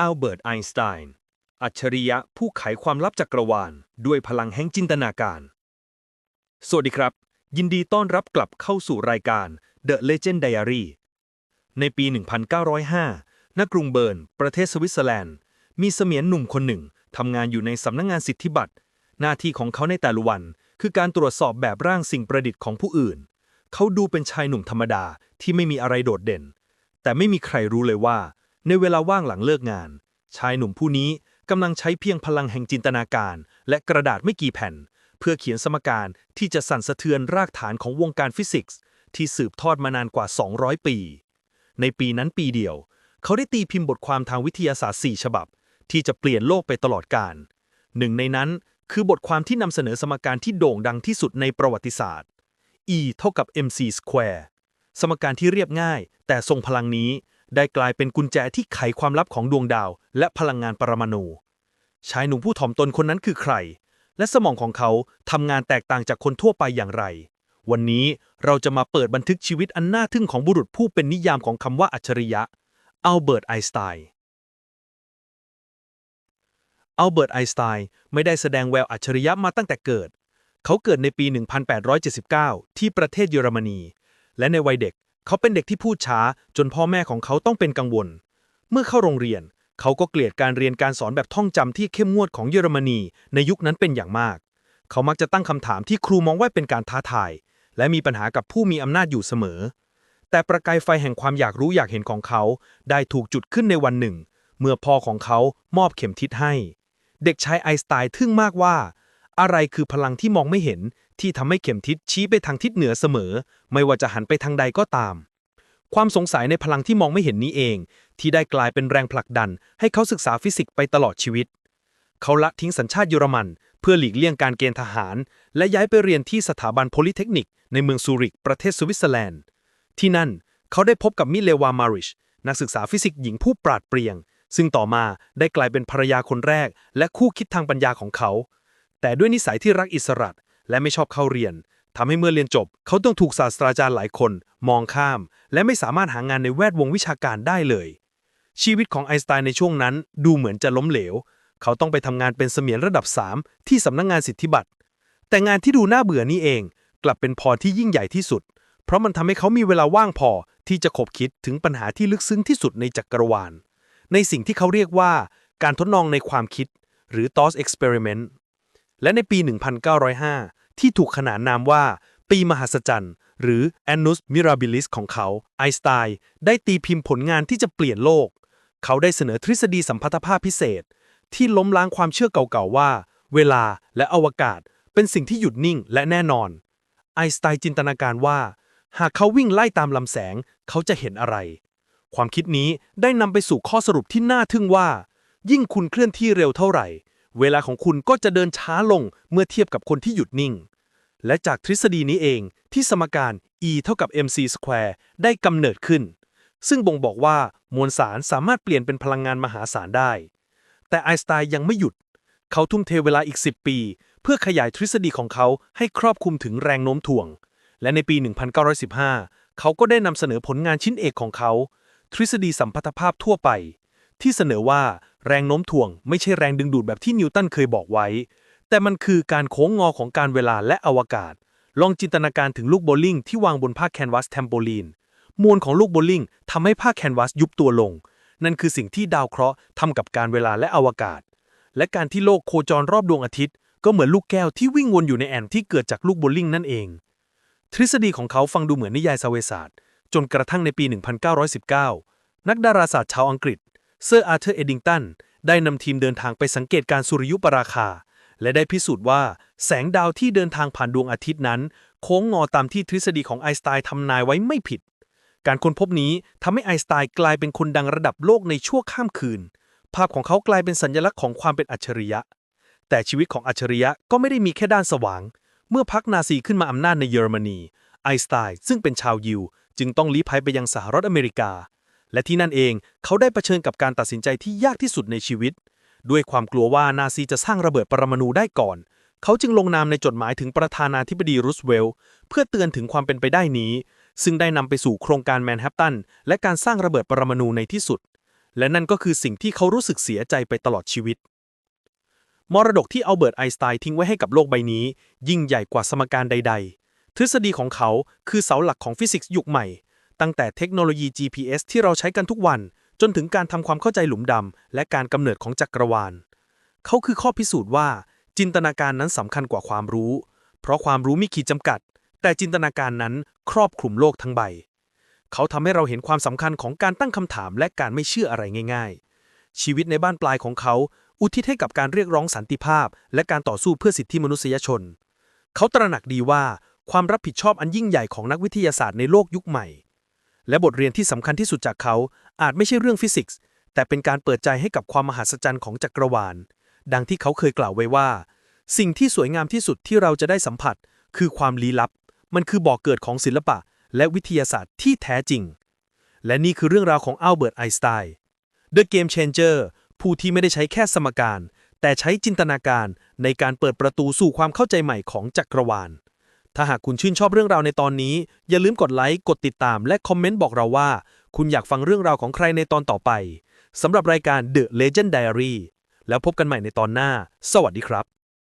อัลเบิร์ตไอน์สไตน์อัจฉริยะผู้ไขความลับจักกรวาล ด้วยพลังแห่งจินตนาการ สวัสดีครับ ยินดีต้อนรับกลับเข้าสู่รายการ The Legend Diary ในปี 1905 ณ กรุงเบิร์น ประเทศสวิตเซอร์แลนด์ มีเสมียนหนุ่มคนหนึ่งทำงานอยู่ในสำนักงงานสิทธิบัตร หน้าที่ของเขาในแต่ละวัน คือการตรวจสอบแบบร่างสิ่งประดิษฐ์ของผู้อื่น เขาดูเป็นชายหนุ่มธรรมดาที่ไม่มีอะไรโดดเด่น แต่ไม่มีใครรู้เลยว่า ในเวลาว่างหลังเลิกงาน ชายหนุ่มผู้นี้กำลังใช้เพียงพลังแห่งจินตนาการ และกระดาษไม่กี่แผ่น เพื่อเขียนสมการที่จะสั่นสะเทือนรากฐานของวงการฟิสิกส์ ที่สืบทอดมานานกว่า 200 ปี ในปีนั้นปีเดียว เขาได้ตีพิมพ์บทความทางวิทยาศาสตร์ 4 ฉบับ ที่จะเปลี่ยนโลกไปตลอดกาลหนึ่งในนั้นคือบทความที่นำเสนอสมการที่โด่งดังที่สุดในประวัติศาสตร์ E เท่ากับ mc square สมการที่เรียบง่าย แต่ทรงพลังนี้ ได้กลายเป็นกุญแจที่ไขความลับของดวงดาว และพลังงานปรมาณูชายหนุ่มผู้ถ่อมตนคนนั้นคือใคร และสมองของเขาทำงานแตกต่างจากคนทั่วไปอย่างไร วันนี้เราจะมาเปิดบันทึกชีวิตอันน่าทึ่งของบุรุษผู้เป็นนิยามของคำว่าอัจฉริยะ อัลเบิร์ต ไอน์สไตน์อัลเบิร์ต ไอน์สไตน์ไม่ได้แสดงแววอัจฉริยะมาตั้งแต่เกิด เขาเกิดในปี 1879 ที่ประเทศเยอรมนี และในวัยเด็ก เขาเป็นเด็กที่พูดช้า จนพ่อแม่ของเขาต้องเป็นกังวล เมื่อเข้าโรงเรียน เขาก็เกลียดการเรียนการสอนแบบท่องจำที่เข้มงวดของเยอรมนีในยุคนั้นเป็นอย่างมาก เขามักจะตั้งคำถามที่ครูมองว่าเป็นการท้าทาย และมีปัญหากับผู้มีอำนาจอยู่เสมอ แต่ประกายไฟแห่งความอยากรู้อยากเห็นของเขา ได้ถูกจุดขึ้นในวันหนึ่ง เมื่อพ่อของเขามอบเข็มทิศให้ เด็กชายไอน์สไตน์ทึ่งมากว่า อะไรคือพลังที่มองไม่เห็น ที่ทำให้เข็มทิศชี้ไปทางทิศเหนือเสมอ ไม่ว่าจะหันไปทางใดก็ตาม ความสงสัยในพลังที่มองไม่เห็นนี้เอง ที่ได้กลายเป็นแรงผลักดัน ให้เขาศึกษาฟิสิกส์ไปตลอดชีวิต เขาละทิ้งสัญชาติเยอรมัน เพื่อหลีกเลี่ยงการเกณฑ์ทหาร และย้ายไปเรียนที่สถาบันโพลิเทคนิกในเมืองซูริกประเทศสวิตเซอร์แลนด์ ที่นั่นเขาได้พบกับมิเลวามาริชนักศึกษาฟิสิกส์หญิงผู้ปราดเปรียง ซึ่งต่อมาได้กลายเป็นภรรยาคนแรก และคู่คิดทางปัญญาของเขา แต่ด้วยนิสัยที่รักอิสระ และไม่ชอบเข้าเรียนทำให้เมื่อเรียนจบ เขาต้องถูกศาสตราจารย์หลายคน มองข้าม และไม่สามารถหางานในแวดวงวิชาการได้เลย ชีวิตของไอน์สไตน์ในช่วงนั้นดูเหมือนจะล้มเหลว เขาต้องไปทำงานเป็นเสมียนระดับ 3 ที่สำนักงงานสิทธิบัตร แต่งานที่ดูน่าเบื่อนี่เอง กลับเป็นพรที่ยิ่งใหญ่ที่สุด เพราะมันทำให้เขามีเวลาว่างพอที่จะคบคิดถึงปัญหาที่ลึกซึ้งที่สุดในจักรวาล ในสิ่งที่เขาเรียกว่าการทดลองในความคิด หรือ thought experiment และในปี 1905 ที่ถูกขนานนามว่า ปีมหัศจรรย์ หรือ Annus Mirabilis ของเขา ไอน์สไตน์ได้ตีพิมพ์ผลงานที่จะเปลี่ยนโลก เขาได้เสนอทฤษฎีสัมพัทธภาพพิเศษ ที่ล้มล้างความเชื่อเก่าๆว่า เวลาและอวกาศเป็นสิ่งที่หยุดนิ่งและแน่นอน ไอน์สไตน์จินตนาการว่า หากเขาวิ่งไล่ตามลำแสง เขาจะเห็นอะไร ความคิดนี้ได้นำไปสู่ข้อสรุปที่น่าทึ่งว่า ยิ่งคุณเคลื่อนที่เร็วเท่าไหร่ เวลาของคุณก็จะเดินช้าลงเมื่อเทียบกับคนที่หยุดนิ่ง และจากทฤษฎีนี้เองที่สมการ E เท่ากับ mc square ได้กำเนิดขึ้น ซึ่งบ่งบอกว่ามวลสารสามารถเปลี่ยนเป็นพลังงานมหาศาลได้ แต่ไอน์สไตน์ยังไม่หยุด เขาทุ่มเทเวลาอีก 10 ปี เพื่อขยายทฤษฎีของเขาให้ครอบคลุมถึงแรงโน้มถ่วง และในปี 1915 เขาก็ได้นำเสนอผลงานชิ้นเอกของเขา ทฤษฎีสัมพัทธภาพทั่วไป ที่เสนอว่า แรงโน้มถ่วงไม่ใช่แรงดึงดูดแบบที่นิวตันเคยบอกไว้ แต่มันคือการโค้งงอของการเวลาและอวกาศ ลองจินตนาการถึงลูกโบลิ่งที่วางบนผ้าแคนวาสแทมโปลีน มวลของลูกโบลิ่งทำให้ผ้าแคนวาสยุบตัวลง นั่นคือสิ่งที่ดาวเคราะห์ทำกับการเวลาและอวกาศ และการที่โลกโคจรรอบดวงอาทิตย์ ก็เหมือนลูกแก้วที่วิ่งวนอยู่ในแอนที่เกิดจากลูกโบลิ่งนั่นเอง ทฤษฎีของเขาฟังดูเหมือนนิยายซาเวศาสตร์จนกระทั่งในปี 1919 นักดาราศาสตร์ชาวอังกฤษ เซอร์อาร์เธอร์เอดิงตันได้นำทีมเดินทางไปสังเกตการสุริยุปราคา และได้พิสูจน์ว่าแสงดาวที่เดินทางผ่านดวงอาทิตย์นั้น โค้งงอตามที่ทฤษฎีของไอน์สไตน์ทำนายไว้ไม่ผิด การค้นพบนี้ทำให้ไอน์สไตน์กลายเป็นคนดังระดับโลกในชั่วข้ามคืน ภาพของเขากลายเป็นสัญลักษณ์ของความเป็นอัจฉริยะ แต่ชีวิตของอัจฉริยะก็ไม่ได้มีแค่ด้านสว่าง เมื่อพรรคนาซีขึ้นมาอำนาจในเยอรมนีไอน์สไตน์ซึ่งเป็นชาวยิว จึงต้องลี้ภัยไปยังสหรัฐอเมริกา และที่นั่นเองเขาได้เผชิญกับการตัดสินใจที่ยากที่สุดในชีวิต ด้วยความกลัวว่านาซีจะสร้างระเบิดปรมาณูได้ก่อน เขาจึงลงนามในจดหมายถึงประธานาธิบดีรูสเวลต์เพื่อเตือนถึงความเป็นไปได้นี้ ซึ่งได้นำไปสู่โครงการแมนฮัตตันและการสร้างระเบิดปรมาณูในที่สุด และนั่นก็คือสิ่งที่เขารู้สึกเสียใจไปตลอดชีวิตมรดกที่อัลเบิร์ตไอน์สไตน์ทิ้งไว้ให้กับโลกใบนี้ ยิ่งใหญ่กว่าสมการใด ๆ ทฤษฎีของเขาคือเสาหลักของฟิสิกส์ยุคใหม่ ตั้งแต่เทคโนโลยี GPS ที่เราใช้กันทุกวัน จนถึงการทำความเข้าใจหลุมดำและการกำเนิดของจักรวาล เขาคือข้อพิสูจน์ว่า จินตนาการนั้นสำคัญกว่าความรู้ เพราะความรู้มีขีดจำกัด แต่จินตนาการนั้นครอบคลุมโลกทั้งใบ เขาทำให้เราเห็นความสำคัญของการตั้งคำถามและการไม่เชื่ออะไรง่าย ๆ ชีวิตในบ้านปลายของเขา อุทิศให้กับการเรียกร้องสันติภาพ และการต่อสู้เพื่อสิทธิมนุษยชน เขาตระหนักดีว่าความรับผิดชอบอันยิ่งใหญ่ของนักวิทยาศาสตร์ในโลกยุคใหม่ และบทเรียนที่สำคัญที่สุดจากเขาอาจไม่ใช่เรื่องฟิสิกส์ แต่เป็นการเปิดใจให้กับความมหัศจรรย์ของจักรวาล ดังที่เขาเคยกล่าวไว้ว่า สิ่งที่สวยงามที่สุดที่เราจะได้สัมผัส คือความลี้ลับ มันคือบ่อกเกิดของศิลปะ และวิทยาศาสตร์ที่แท้จริง และนี่คือเรื่องราวของอัลเบิร์ตไอน์สไตน์ The Game Changer ผู้ที่ไม่ได้ใช้แค่สมการ แต่ใช้จินตนาการในการเปิดประตูสู่ความเข้าใจใหม่ของจักรวาล ถ้าหากคุณชื่นชอบเรื่องราวในตอนนี้ อย่าลืมกดไลค์ กดติดตาม และคอมเมนต์บอกเราว่า คุณอยากฟังเรื่องราวของใครในตอนต่อไป สำหรับรายการ The Legend Diary แล้วพบกันใหม่ในตอนหน้า สวัสดีครับ